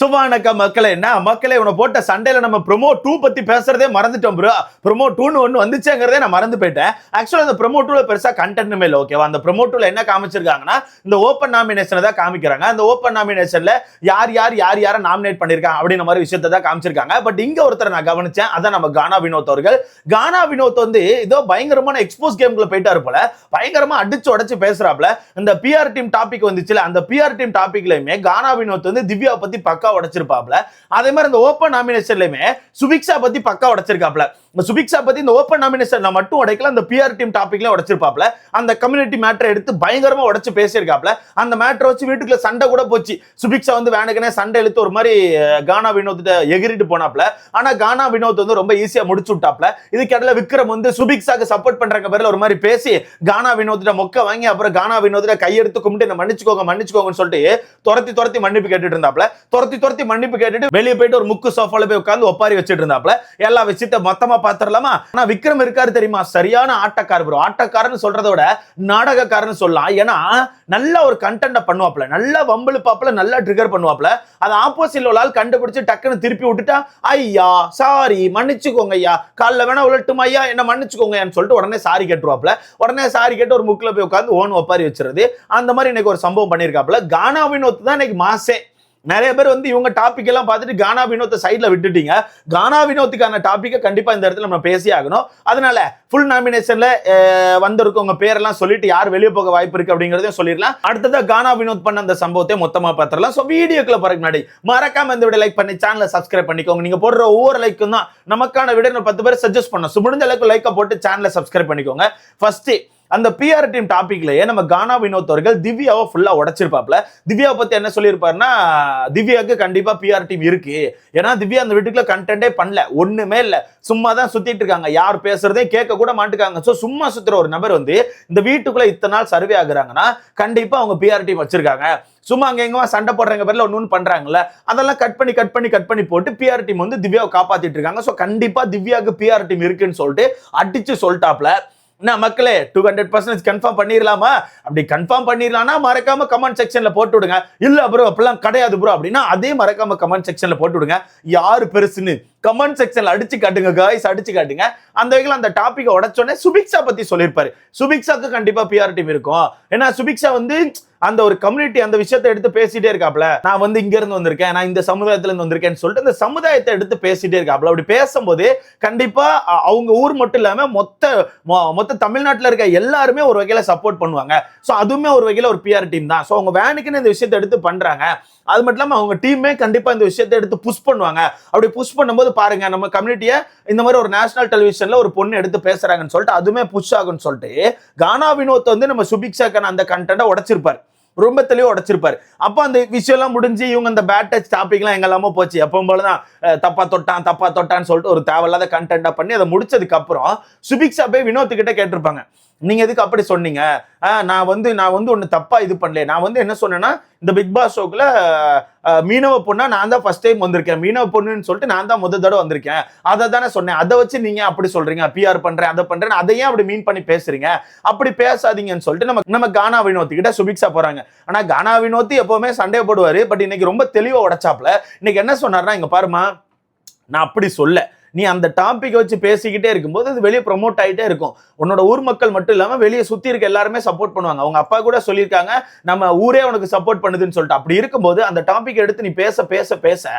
சுபானக்கா மக்களே என்ன? மக்களே உன போட்ட சண்டையில நம்ம ப்ரொமோ டூ பத்தி பேசுறதே மறந்துட்டோம் ப்ரோ ப்ரொமோ டூன்னு ஒன்று வந்துச்சுங்கிறதே நான் மறந்து போயிட்டேன். ஆக்சுவலாக அந்த ப்ரொமோ டூல பெருசா கண்டென்ட்டுமே இல்லை ஓகேவா அந்த ப்ரொமோ டூல என்ன காமிச்சிருக்காங்கன்னா இந்த ஓப்பன் நாமினேஷனை தான் காமிக்கிறாங்க. அந்த ஓப்பன் நாமினேஷன்ல யார் யார் யார் யாரை நாமினேட் பண்ணிருக்காங்க அப்படின்ற மாதிரி விஷயத்தை தான் காமிச்சிருக்காங்க. பட் இங்க ஒருத்தர் நான் கவனிச்சேன். அதான் நம்ம கானா வினோத் அவர்கள். கானா வினோத் வந்து ஏதோ பயங்கரமான எக்ஸ்போஸ் கேம்குள்ள போயிட்டாரு போல. பயங்கரமா அடிச்சு உடச்சு பேசுறாப்ல இந்த பிஆர் டீம் டாபிக் வந்துச்சுல அந்த பிஆர் டீம் டாபிக்லயுமே கானா வினோத் வந்து திவ்யா பத்தி பக்கா பக்கா உடைச்சிருப்பாப்ல. அதே மாதிரி இந்த ஓப்பன் நாமினேஷன்லயுமே சுபிக்ஷா பத்தி பக்கா உடைச்சிருக்காப்ல. இந்த சுபிக்ஷா பத்தி இந்த ஓப்பன் நாமினேஷன்ல மட்டும் உடைக்கல அந்த பிஆர் டீம் டாபிக்ல உடைச்சிருப்பாப்ல. அந்த கம்யூனிட்டி மேட்டரை எடுத்து பயங்கரமா உடைச்சு பேசியிருக்காப்ல. அந்த மேட்டரை வச்சு வீட்டுக்குள்ள சண்டை கூட போச்சு. சுபிக்ஷா வந்து வேணுக்குனே சண்டை இழுத்து ஒரு மாதிரி கானா வினோத் எகிரிட்டு போனாப்ல. ஆனா கானா வினோத் வந்து ரொம்ப ஈஸியா முடிச்சு விட்டாப்ல. இதுக்கு இடையில விக்ரம் வந்து சுபிக்ஷாக்கு சப்போர்ட் பண்றாங்க பேர்ல ஒரு மாதிரி பேசி கானா வினோத்திட்ட மொக்க வாங்கி அப்புறம் கானா வினோத்திட்ட கையெடுத்து கும்பிட்டு என்ன மன்னிச்சுக்கோங்க மன்னிச்சுக்கோங்கன்னு சொல்லிட்டு துரத்தி துரத்தி மன்னிப்பு கேட்டுட்டு இருந்தாப்ல. துரத்தி துரத்தி மன்னிப்பு கேட்டுட்டு வெளியே போயிட்டு ஒரு முக்கு சோஃபால போய் உட்காந்து ஒப்பாரி வச்சுட்டு இருந்தாப்ல எல்லா விஷயத்த மொத்தமா பாத்திரலாமா? ஆனா விக்ரம் இருக்காரு தெரியுமா? சரியான ஆட்டக்காரர் ப்ரோ ஆட்டக்காரன் சொல்றத விட நாடகக்காரன் சொல்லலாம். ஏன்னா நல்ல ஒரு கண்டென்ட பண்ணுவாப்ல நல்லா வம்பிழுப்பாப்ல நல்லா ட்ரிகர் பண்ணுவாப்ல அது ஆப்போசிட்ல உள்ள ஆள் கண்டுபிடிச்சு டக்குன்னு திருப்பி விட்டுட்டா ஐயா சாரி மன்னிச்சுக்கோங்க ஐயா. காலைல வேணா உலட்டுமா ஐயா? என்ன மன்னிச்சுக்கோங்கன்னு சொல்லிட்டு உடனே சாரி கேட்டுருவாப்ல உடனே சாரி கேட்டு ஒரு முக்கில் போய் உட்காந்து ஓன் ஒப்பாரி வச்சிருது. அந்த மாதிரி இன்னைக்கு ஒரு சம்பவம் பண்ணியிருக்காப்ல கானாவின் ஒத்து தான் இன்னைக்கு மாசே. நிறைய பேர் வந்து இவங்க டாபிக் எல்லாம் பார்த்துட்டு கானா வினோத்தை சைடில் விட்டுட்டீங்க. கானா வினோத்துக்கான டாப்பிக்கை கண்டிப்பாக இந்த இடத்துல நம்ம பேசி ஆகணும். அதனால ஃபுல் நாமினேஷனில் வந்திருக்கவங்க பேரெல்லாம் சொல்லிட்டு யார் வெளியே போக வாய்ப்பு இருக்கு அப்படிங்கிறதையும் சொல்லிடலாம். அடுத்ததாக கானா வினோத் பண்ண அந்த சம்பவத்தை மொத்தமாக பார்த்துடலாம். ஸோ வீடியோக்குள்ள போறதுக்கு முன்னாடி மறக்காம இந்த வீடியோ லைக் பண்ணி சேனலை சப்ஸ்கிரைப் பண்ணிக்கோங்க. நீங்கள் போடுற ஒவ்வொரு லைக்கும் தான் நமக்கான வீடியோ பத்து பேர் சஜஸ்ட் பண்ணோம் ஸோ முடிஞ்ச அளவுக்கு லைக்கை போட்டு சேனலை சப்ஸ்கிரைப் பண்ணிக்கோங்க. ஃபர்ஸ்ட்டு அந்த பிஆர் டீம் டாபிக்லயே நம்ம கானா வினோத் அவர்கள் திவ்யாவை ஃபுல்லா உடைச்சிருப்பாப்ல திவ்யாவை பத்தி என்ன சொல்லியிருப்பாருன்னா திவ்யாவுக்கு கண்டிப்பா பிஆர் டீம் இருக்கு. ஏன்னா திவ்யா அந்த வீட்டுக்குள்ள கண்டென்ட்டே பண்ணல. ஒண்ணுமே இல்ல. சும்மா தான் சுத்திட்டு இருக்காங்க. யார் பேசுறதே கேட்க கூட மாட்டுக்காங்க. சோ சும்மா சுத்துற ஒரு நபர் வந்து இந்த வீட்டுக்குள்ள இத்தனை நாள் சர்வே ஆகுறாங்கன்னா கண்டிப்பா அவங்க பிஆர் டீம் வச்சிருக்காங்க. சும்மா அங்க எங்க சண்டை போடுறவங்க பேர்ல ஒன்னு பண்றாங்கல்ல. அதெல்லாம் கட் பண்ணி கட் பண்ணி கட் பண்ணி போட்டு பிஆர் டீம் வந்து திவ்யாவை காப்பாத்திட்டு இருக்காங்க. சோ கண்டிப்பா திவ்யாவுக்கு பிஆர் டீம் இருக்குன்னு சொல்லிட்டு அடிச்சு சொல்லிட்டாப்ல என்ன மக்களே டூ ஹண்ட்ரட் பர்சன்டேஜ் கன்ஃபார்ம் பண்ணிடலாமா அப்படி கன்ஃபார்ம் பண்ணிடலாம்னா மறக்காம கமெண்ட் செக்ஷன்ல போட்டு விடுங்க இல்ல ப்ரோ அப்படிலாம் கிடையாது ப்ரோ அப்படின்னா அதே மறக்காம கமெண்ட் செக்ஷன்ல போட்டு விடுங்க யாரு பெருசுன்னு? கமெண்ட் செக்ஷன்ல அடிச்சு காட்டுங்க காய்ஸ் அடிச்சு காட்டுங்க. அந்த வகையில் அந்த டாபிக்கை உடச்சோடனே சுபிக்ஷா பத்தி சொல்லியிருப்பாரு. சுபிக்ஷாக்கு கண்டிப்பா பிஆர் டீம் இருக்கும். ஏன்னா சுபிக்ஷா வந்து அந்த ஒரு கம்யூனிட்டி அந்த விஷயத்தை எடுத்து பேசிட்டே இருக்காப்ல. நான் வந்து இங்க இருந்து வந்திருக்கேன் நான் இந்த சமுதாயத்துல இருந்து வந்திருக்கேன்னு சொல்லிட்டு அந்த சமுதாயத்தை எடுத்து பேசிட்டே இருக்காப்ல. அப்படி பேசும்போது கண்டிப்பா அவங்க ஊர் மட்டும் இல்லாம மொத்த மொ- மொத்த தமிழ்நாட்டுல இருக்க எல்லாருமே ஒரு வகையில சப்போர்ட் பண்ணுவாங்க. ஸோ அதுவுமே ஒரு வகையில ஒரு பிஆர் டீம் தான். ஸோ அவங்க வேனுக்குன்னு இந்த விஷயத்தை எடுத்து பண்றாங்க. அது மட்டும் இல்லாம அவங்க டீமே கண்டிப்பா இந்த விஷயத்தை எடுத்து புஷ் பண்ணுவாங்க. அப்படி புஷ் பண்ணும்போது பாருங்க நம்ம கம்யூனிட்டியை இந்த மாதிரி ஒரு நேஷனல் டெலிவிஷன்ல ஒரு பொண்ணு எடுத்து பேசுறாங்கன்னு சொல்லிட்டு அதுவுமே புஷ் ஆகும்னு சொல்லிட்டு கானா வினோத் வந்து நம்ம சுபிக்ஷாக்கான அந்த கண்டென்ட்டை உடைச்சிருப்பாரு. ரொம்ப தெளிவா உடைச்சிருப்பாரு. அப்போ அந்த விஷயம்லாம் முடிஞ்சு இவங்க அந்த பேட் டச் டாபிக்லாம் எங்கெல்லாமோ போச்சு. எப்பவும் போலதான் தப்பா தொட்டான் தப்பா தொட்டான்னு சொல்லிட்டு ஒரு தேவையில்லாத கண்டென்ட்டாக பண்ணி அதை முடிச்சதுக்கு அப்புறம் சுபிக்ஷா போய் வினோத்துக்கிட்ட கிட்ட கேட்டிருப்பாங்க. நீங்க எதுக்கு அப்படி சொன்னீங்க? நான் வந்து நான் வந்து ஒன்று தப்பா இது பண்ணல. நான் வந்து என்ன சொன்னேன்னா இந்த பிக் பாஸ் ஷோக்குல மீனவ பொண்ணா நான் தான் ஃபர்ஸ்ட் டைம் வந்திருக்கேன். மீனவ பொண்ணுன்னு சொல்லிட்டு நான் தான் முதல் தடவை வந்திருக்கேன். அதை தானே சொன்னேன். அதை வச்சு நீங்க அப்படி சொல்றீங்க? பிஆர் பண்றேன் அதை பண்றேன் அதை ஏன் அப்படி மீன் பண்ணி பேசுறீங்க? அப்படி பேசாதீங்கன்னு சொல்லிட்டு நம்ம நம்ம கானா வினோத் கிட்ட சுபிக்ஷா போறாங்க. ஆனா கானா வினோத்தி எப்பவுமே சண்டே போடுவாரு. பட் இன்னைக்கு ரொம்ப தெளிவா உடச்சாப்ல இன்னைக்கு என்ன சொன்னார்னா இங்க பாருமா நான் அப்படி சொல்ல. நீ அந்த டாபிக் வச்சு பேசிக்கிட்டே இருக்கும்போது அது வெளியே ப்ரொமோட் ஆகிட்டே இருக்கும். உன்னோட ஊர் மக்கள் மட்டும் இல்லாமல் வெளியே சுற்றி இருக்க எல்லாருமே சப்போர்ட் பண்ணுவாங்க. அவங்க அப்பா கூட சொல்லியிருக்காங்க நம்ம ஊரே உனக்கு சப்போர்ட் பண்ணுதுன்னு சொல்லிட்டு. அப்படி இருக்கும்போது அந்த டாபிக் எடுத்து நீ பேச பேச பேச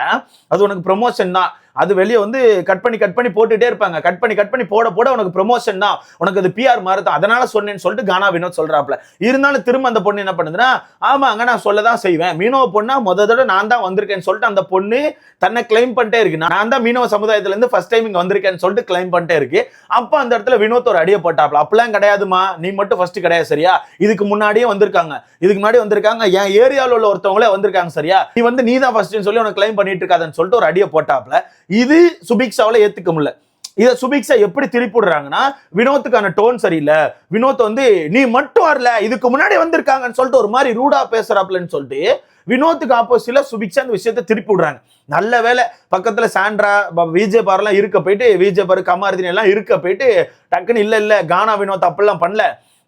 அது உனக்கு ப்ரொமோஷன் தான். அது வெளியே வந்து கட் பண்ணி கட் பண்ணி போட்டுட்டே இருப்பாங்க. கட் பண்ணி கட் பண்ணி போட போட உனக்கு ப்ரொமோஷன் தான். உனக்கு அது பிஆர் மாதிரி தான் அதனால சொன்னேன்னு சொல்லிட்டு கானா வினோத் சொல்றாப்ல. இருந்தாலும் திரும்ப அந்த பொண்ணு என்ன பண்ணுதுன்னா ஆமாங்க நான் சொல்ல தான் செய்வேன். மீனவ பொண்ணா முத தடவை நான் தான் வந்திருக்கேன்னு சொல்லிட்டு அந்த பொண்ணு தன்னை கிளைம் பண்ணிட்டே இருக்கு. நான் தான் மீனவ சமுதாயத்துல இருந்து ஃபர்ஸ்ட் டைம் இங்க வந்திருக்கேன்னு சொல்லிட்டு கிளைம் பண்ணிட்டே இருக்கு. அப்ப அந்த இடத்துல வினோத் ஒரு அடியை போட்டாப்ல. அப்பெல்லாம் கிடையாதுமா நீ மட்டும் ஃபர்ஸ்ட் கிடையாது சரியா? இதுக்கு முன்னாடியே வந்திருக்காங்க. இதுக்கு முன்னாடி வந்திருக்காங்க. என் ஏரியாவில் உள்ள ஒருத்தவங்களே வந்திருக்காங்க சரியா? நீ வந்து நீ தான் ஃபர்ஸ்ட்னு சொல்லி உனக்கு கிளைம் பண்ணிட்டு இருக்காதுன்னு சொல்லிட்டு ஒரு அடியை போட்டாப்ல. இது சுபிக்ஷாவில் ஏற்றுக்க முடியல. இதை சுபிக்ஷா எப்படி திருப்பி விடுறாங்கன்னா வினோத்துக்கான டோன் சரியில்லை. வினோத் வந்து நீ மட்டும் வரல இதுக்கு முன்னாடி வந்திருக்காங்கன்னு சொல்லிட்டு ஒரு மாதிரி ரூடா பேசுறாப்லன்னு சொல்லிட்டு வினோத்துக்கு ஆப்போசிட்ல சுபிக்ஷா அந்த விஷயத்தை திருப்பி விடுறாங்க நல்ல வேலை பக்கத்துல சாண்ட்ரா விஜய் பார்லாம் இருக்க போயிட்டு விஜய் பார் கமாரதினி எல்லாம் இருக்க போயிட்டு டக்குன்னு இல்ல இல்ல கானா வினோத் அப்படிலாம் பண்ணல.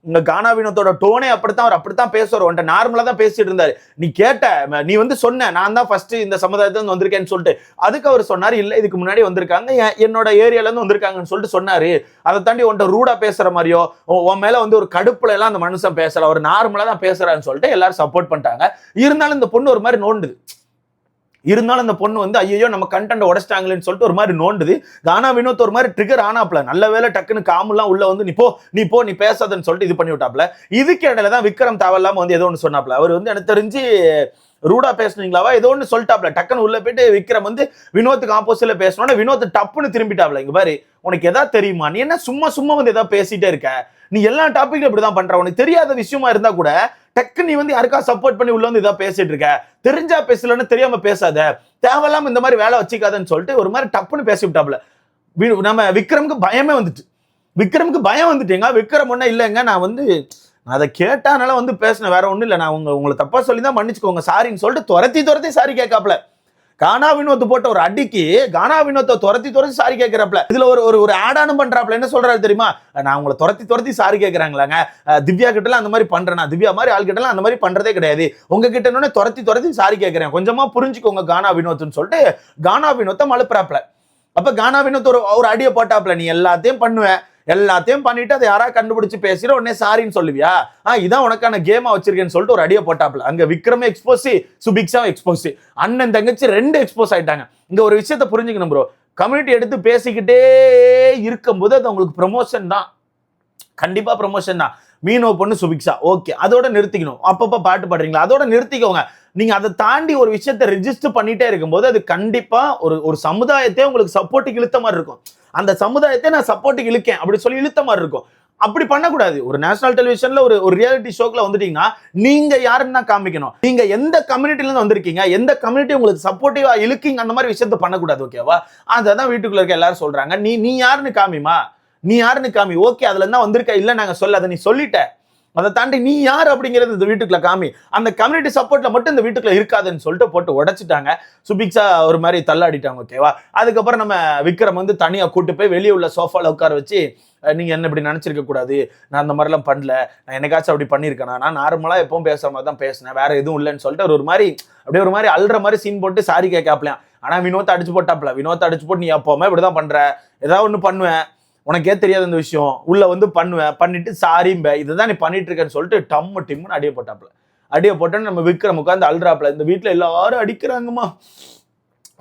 இந்த கானா வினோத்தோட டோனே அப்படித்தான் அவர் அப்படித்தான் பேசுவார். உன்ட்ட நார்மலா தான் பேசிட்டு இருந்தாரு. நீ கேட்ட நீ வந்து சொன்ன நான் தான் ஃபர்ஸ்ட் இந்த சமுதாயத்துல வந்திருக்கேன்னு சொல்லிட்டு அதுக்கு அவர் சொன்னாரு இல்ல இதுக்கு முன்னாடி வந்திருக்காங்க. என்னோட ஏரியால இருந்து வந்திருக்காங்கன்னு சொல்லிட்டு சொன்னாரு. அதை தாண்டி உன்ட்ட ரூடா பேசுற மாதிரியோ உன் மேலே மேல வந்து ஒரு கடுப்புல எல்லாம் அந்த மனுஷன் பேசல. அவர் நார்மலா தான் பேசுறான்னு சொல்லிட்டு எல்லாரும் சப்போர்ட் பண்ணிட்டாங்க. இருந்தாலும் இந்த பொண்ணு ஒரு மாதிரி நோண்டுது. இருந்தாலும் அந்த பொண்ணு வந்து ஐயோ நம்ம கண்டென்ட் உடச்சிட்டாங்களேன்னு சொல்லிட்டு ஒரு மாதிரி நோண்டுது. தானா வினோத் ஒரு மாதிரி ட்ரிகர் ஆனாப்ல நல்ல வேலை டக்குன்னு காமெல்லாம் உள்ள வந்து நீ போ நீ போ நீ பேசாதன்னு சொல்லிட்டு இது பண்ணி விட்டாப்ல இதுக்கு இடையில தான் விக்ரம் தேவையில்லாம வந்து ஏதோ ஒன்று சொன்னாப்ல அவர் வந்து எனக்கு தெரிஞ்சு ரூடா பேசுனீங்களாவா? ஏதோ ஒன்று சொல்லிட்டாப்ல. டக்குன்னு உள்ள போயிட்டு விக்ரம் வந்து வினோத்துக்கு ஆப்போசிட்ல பேசணும்னா வினோத் டப்புன்னு திரும்பிட்டாப்ல. இங்க பாரு உனக்கு எதா தெரியுமா? நீ என்ன சும்மா சும்மா வந்து எதாவது பேசிட்டே இருக்க? நீ எல்லா டாபிக்ல இப்படிதான் பண்ற. உனக்கு தெரியாத விஷயமா இருந்தா கூட டக்கு நீ வந்து யாருக்கா சப்போர்ட் பண்ணி உள்ள வந்து இதா பேசிட்டு இருக்க. தெரிஞ்சா பேசலன்னு தெரியாம பேசாத. தேவையில்லாம இந்த மாதிரி வேலை வச்சுக்காதன்னு சொல்லிட்டு ஒரு மாதிரி டப்புன்னு பேசி விட்டாப்ல. வி- நம்ம விக்ரமுக்கு பயமே வந்துட்டு. விக்ரமுக்கு பயம் வந்துட்டேங்க. விக்ரம் ஒன்றும் இல்லைங்க. நான் வந்து நான் அதை கேட்டானால வந்து பேசினேன். வேற ஒன்றும் இல்லை. நான் உங்க உங்களை தப்பா சொல்லி தான் மன்னிச்சுக்கோங்க. சாரின்னு சொல்லிட்டு துரத்தி துரத்தி சாரி கேட்காப்ல. கானா வினோத் போட்ட ஒரு அடிக்கு கானா வினோத்தை துரத்தி துரத்தி சாரி கேட்கிறாப்ல. இதுல ஒரு ஒரு ஒரு ஆடானும் பண்றாப்ல. என்ன சொல்றாரு தெரியுமா? நான் உங்களை துரத்தி துரத்தி சாரி கேட்கறாங்களாங்க. திவ்யா கிட்டலாம் அந்த மாதிரி பண்றேன் திவ்யா மாதிரி ஆள் கிட்டலாம் அந்த மாதிரி பண்றதே கிடையாது. உங்க கிட்ட என்னன்னு துரத்தி துரத்தி சாரி கேட்கறேன். கொஞ்சமா புரிஞ்சுக்கோங்க கானா வினோத்னு சொல்லிட்டு கானா வினோத்தை மழுப்புறாப்ல. அப்ப கானா வினோத் ஒரு ஒரு அடியை போட்டாப்ல. நீ எல்லாத்தையும் பண்ணுவேன் எல்லாத்தையும் பண்ணிட்டு அதை யாராவது கண்டுபிடிச்சு பேசிட உடனே சாரின்னு சொல்லுவியா? ஆ இதான் உனக்கான கேமா வச்சிருக்கேன்னு சொல்லிட்டு ஒரு அடியை போட்டாப்ல அங்க விக்ரமே எக்ஸ்போசி சுபிக்ஷா எக்ஸ்போசி அண்ணன் தங்கச்சி ரெண்டு எக்ஸ்போஸ் ஆயிட்டாங்க. இங்க ஒரு விஷயத்த புரிஞ்சுக்கணும் ப்ரோ கம்யூனிட்டி எடுத்து பேசிக்கிட்டே இருக்கும்போது அது உங்களுக்கு ப்ரமோஷன் தான். கண்டிப்பா ப்ரமோஷன் தான். மீனோ பொண்ணு சுபிக்ஷா. ஓகே அதோட நிறுத்திக்கணும். அப்பப்போ பாட்டு பாடுறீங்களா? அதோட நிறுத்திக்கோங்க. நீங்க அதை தாண்டி ஒரு விஷயத்தை ரிஜிஸ்டர் பண்ணிட்டே இருக்கும்போது அது கண்டிப்பா ஒரு ஒரு சமுதாயத்தை உங்களுக்கு சப்போர்ட்டுக்கு இழுத்த மாதிரி இருக்கும். அந்த சமுதாயத்தை நான் சப்போர்ட்டுக்கு இழுக்கேன் அப்படி சொல்லி இழுத்த மாதிரி இருக்கும். அப்படி பண்ணக்கூடாது. ஒரு நேஷனல் டெலிவிஷன்ல ஒரு ஒரு ரியாலிட்டி ஷோக்கில் வந்துட்டீங்கன்னா நீங்க யாருன்னு தான் காமிக்கணும். நீங்க எந்த கம்யூனிட்டிலேருந்து வந்திருக்கீங்க? எந்த கம்யூனிட்டி உங்களுக்கு சப்போர்ட்டிவா இழுக்கீங்க? அந்த மாதிரி விஷயத்த பண்ணக்கூடாது ஓகேவா அதை தான் வீட்டுக்குள்ள இருக்க எல்லாரும் சொல்றாங்க. நீ நீ யாருன்னு காமிமா? நீ யாருன்னு காமி? ஓகே அதுல இருந்தா வந்திருக்க. இல்லை நாங்கள் சொல்ல அதை நீ சொல்லிட்ட. அதை தாண்டி நீ யார் அப்படிங்கிறது இந்த வீட்டுக்குள்ள காமி. அந்த கம்யூனிட்டி சப்போர்ட்ல மட்டும் இந்த வீட்டுக்குள்ள இருக்காதுன்னு சொல்லிட்டு போட்டு உடைச்சிட்டாங்க. சுபிக்ஸா ஒரு மாதிரி தள்ளாடிட்டாங்க ஓகேவா அதுக்கப்புறம் நம்ம விக்ரம் வந்து தனியா கூட்டு போய் வெளியே உள்ள சோஃபால உட்கார வச்சு நீங்கள் நீங்க என்ன இப்படி நினைச்சிருக்க கூடாது? நான் அந்த மாதிரிலாம் பண்ணல. நான் என்னைக்காச்சும் அப்படி பண்ணியிருக்கேன்? நான் நார்மலா எப்பவும் பேசுற மாதிரி தான் பேசினேன். வேற எதுவும் இல்லைன்னு சொல்லிட்டு ஒரு மாதிரி அப்படியே ஒரு மாதிரி அல்ற மாதிரி சீன் போட்டு சாரி கேட்காப்லையாம். ஆனா வினோத்தை அடிச்சு போட்டாப்ல. வினோத்தை அடிச்சு போட்டு நீ எப்பவுமே இப்படிதான் பண்ற. ஏதாவது ஒண்ணு பண்ணுவேன். உனக்கே தெரியாத இந்த விஷயம். உள்ள வந்து பண்ணுவேன். பண்ணிட்டு சாரிம்ப இதுதான் நீ பண்ணிட்டு இருக்கேன்னு சொல்லிட்டு டம்மு டிம்னு அடிய போட்டாப்ல அடிய போட்டோன்னு நம்ம விக்ரம் உட்காந்து அல்றாப்ல இந்த வீட்டுல எல்லாரும் அடிக்கிறாங்கம்மா.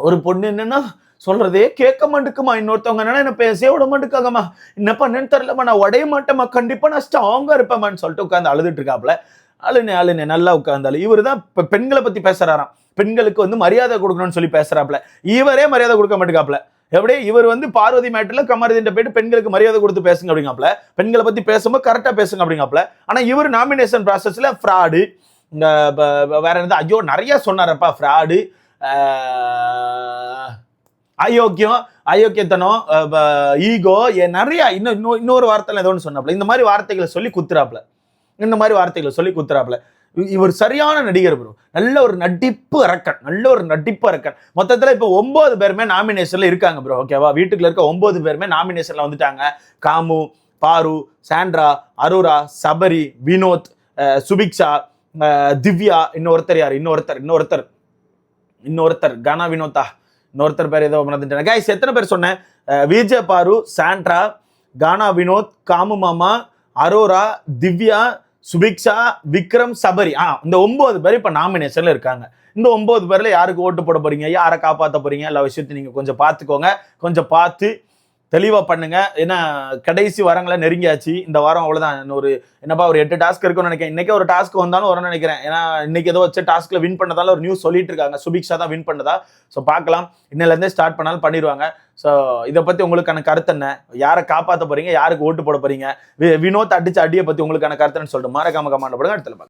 ஒரு பொண்ணு என்னன்னா சொல்றதே கேட்க மாட்டுக்குமா. இன்னொருத்தவங்க என்னன்னா என்ன பேசவே விட மாட்டுக்காங்கம்மா. என்ன பண்ணேன்னு தெரியலம்மா. நான் உடைய மாட்டேம்மா. கண்டிப்பா நான் ஸ்ட்ராங்கா இருப்பேம்மான்னு சொல்லிட்டு உட்காந்து அழுதுட்டு இருக்காப்ல அழுனே அழுனே நல்லா உட்காந்தாலும் இவர் தான் இப்போ பெண்களை பத்தி பேசுறாராம். பெண்களுக்கு வந்து மரியாதை கொடுக்கணும்னு சொல்லி பேசுறாப்ல இவரே மரியாதை கொடுக்க மாட்டேங்காப்ல எப்படி இவர் வந்து பார்வதி மேட்டில் கமருதின்ற போயிட்டு பெண்களுக்கு மரியாதை கொடுத்து பேசுங்க அப்படிங்காப்ல பெண்களை பத்தி பேசும்போது கரெக்டா பேசுங்க அப்படிங்காப்ல ஆனா இவர் நாமினேஷன் ப்ராசஸ்ல ஃப்ராடு இந்த வேற என்ன ஐயோ நிறைய சொன்னாரப்பா ஃப்ராடு அயோக்கியம் அயோக்கியத்தனம் ஈகோ நிறையா இன்னும் இன்னொரு இன்னொரு ஏதோ ஒன்று சொன்னாப்ல இந்த மாதிரி வார்த்தைகளை சொல்லி குத்துறாப்ல இந்த மாதிரி வார்த்தைகளை சொல்லி குத்துறாப்ல இவர் சரியான நடிகர் ப்ரோ நல்ல ஒரு நடிப்பு அரக்கன். நல்ல ஒரு நடிப்பு அரக்கன். மொத்தத்தில் இப்போ ஒன்பது பேருமே நாமினேஷனில் இருக்காங்க ப்ரோ ஓகேவா வீட்டுக்குள்ள இருக்க ஒன்பது பேருமே நாமினேஷனில் வந்துட்டாங்க. காமு பாரு சாண்ட்ரா அரோரா சபரி வினோத் சுபிக்ஷா திவ்யா இன்னொருத்தர் யார்? இன்னொருத்தர் இன்னொருத்தர். இன்னொருத்தர் கனா வினோதா இன்னொருத்தர் பேர் ஏதோ மறந்துட்டேன். கைஸ் எத்தனை பேர் சொன்னேன்? அஹ், விஜய் பாரு சாண்ட்ரா கானா வினோத் காமு மாமா அரோரா திவ்யா சுபிக்ஷா விக்ரம் சபரி. ஆ இந்த ஒன்பது பேர் இப்போ நாமினேஷன்ல இருக்காங்க. இந்த ஒன்பது பேர்ல யாருக்கு ஓட்டு போட போறீங்க? யாரை காப்பாற்ற போறீங்க? எல்லா விஷயத்தையும் நீங்க கொஞ்சம் பார்த்துக்கோங்க. கொஞ்சம் பார்த்து தெளிவாக பண்ணுங்க. ஏன்னா கடைசி வாரங்களை நெருங்கியாச்சு. இந்த வாரம் அவ்வளோதான் இன்னொரு என்னப்பா ஒரு எட்டு டாஸ்க் இருக்கும்னு நினைக்கிறேன். இன்றைக்கே ஒரு டாஸ்க் வந்தாலும் வரும்னு நினைக்கிறேன். ஏன்னா இன்னைக்கு ஏதோ வச்சு டாஸ்க்ல வின் பண்ணதால ஒரு நியூஸ் சொல்லிட்டு இருக்காங்க. சுபிக்ஷா தான் வின் பண்ணதா? ஸோ பார்க்கலாம். இன்னிலேருந்தே ஸ்டார்ட் பண்ணாலும் பண்ணிடுவாங்க. ஸோ இதை பற்றி உங்களுக்கான கருத்து என்ன? யாரை காப்பாற்ற போறீங்க? யாருக்கு ஓட்டு போட போறீங்க? வி- வினோத் அடிச்ச அடியை பற்றி உங்களுக்கான கருத்துன்னு சொல்லிட்டு மறக்காம கமாண்ட் போடுங்க. அடுத்த